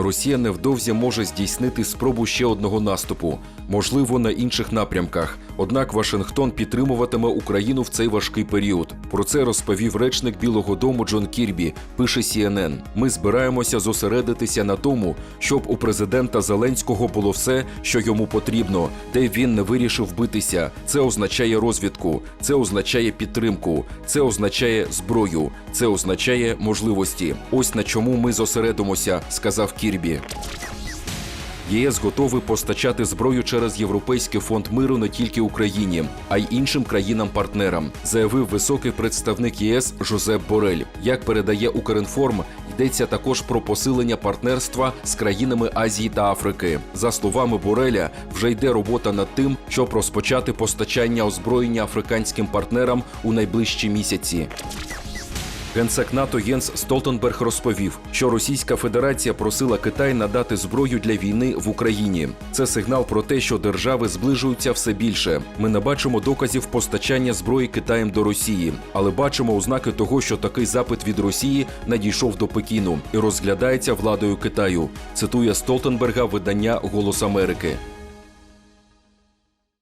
Росія невдовзі може здійснити спробу ще одного наступу, можливо, на інших напрямках. Однак Вашингтон підтримуватиме Україну в цей важкий період. Про це розповів речник Білого Дому Джон Кірбі. Пише CNN. Ми збираємося зосередитися на тому, щоб у президента Зеленського було все, що йому потрібно, де він не вирішив битися. Це означає розвідку, це означає підтримку, це означає зброю, це означає можливості. Ось на чому ми зосередимося, сказав Кірбі. ЄС готовий постачати зброю через Європейський фонд миру не тільки Україні, а й іншим країнам-партнерам, заявив високий представник ЄС Жозеп Борель. Як передає Укрінформ, йдеться також про посилення партнерства з країнами Азії та Африки. За словами Бореля, вже йде робота над тим, щоб розпочати постачання озброєння африканським партнерам у найближчі місяці. Генсек НАТО Єнс Столтенберг розповів, що Російська Федерація просила Китай надати зброю для війни в Україні. Це сигнал про те, що держави зближуються все більше. Ми не бачимо доказів постачання зброї Китаєм до Росії, але бачимо ознаки того, що такий запит від Росії надійшов до Пекіну і розглядається владою Китаю. Цитує Столтенберга видання Голос Америки.